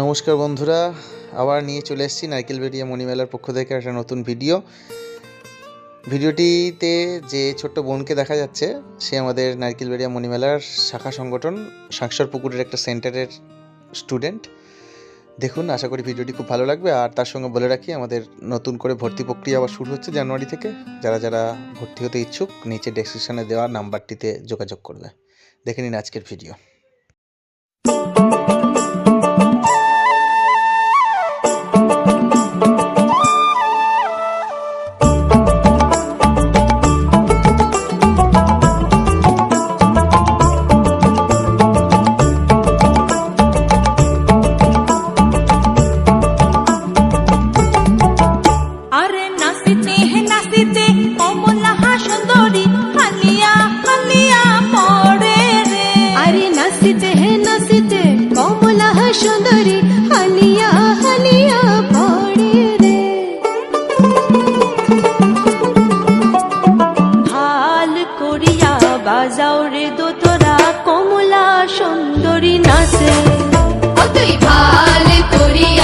নমস্কার বন্ধুরা, আবার নিয়ে চলে এসেছি নারকেল বেরিয়া মণিমেলার পক্ষ থেকে একটা নতুন ভিডিও। ভিডিওটিতে যে ছোট্ট বোনকে দেখা যাচ্ছে, সে আমাদের নারকেল বেরিয়া মণিমেলার শাখা সংগঠন সাংসর পুকুরের একটা সেন্টারের স্টুডেন্ট। দেখুন, আশা করি ভিডিওটি খুব ভালো লাগবে। আর তার সঙ্গে বলে রাখি, আমাদের নতুন করে ভর্তি প্রক্রিয়া আবার শুরু হচ্ছে জানুয়ারি থেকে। যারা যারা ভর্তি হতে ইচ্ছুক, নিচে ডেসক্রিপশনে দেওয়া নাম্বারটিতে যোগাযোগ করবে। দেখে নিন আজকের ভিডিও। বাজাও রে দোতরা কমলা সুন্দরী নাচে। কতই ভালো করিয়া বাজাও রে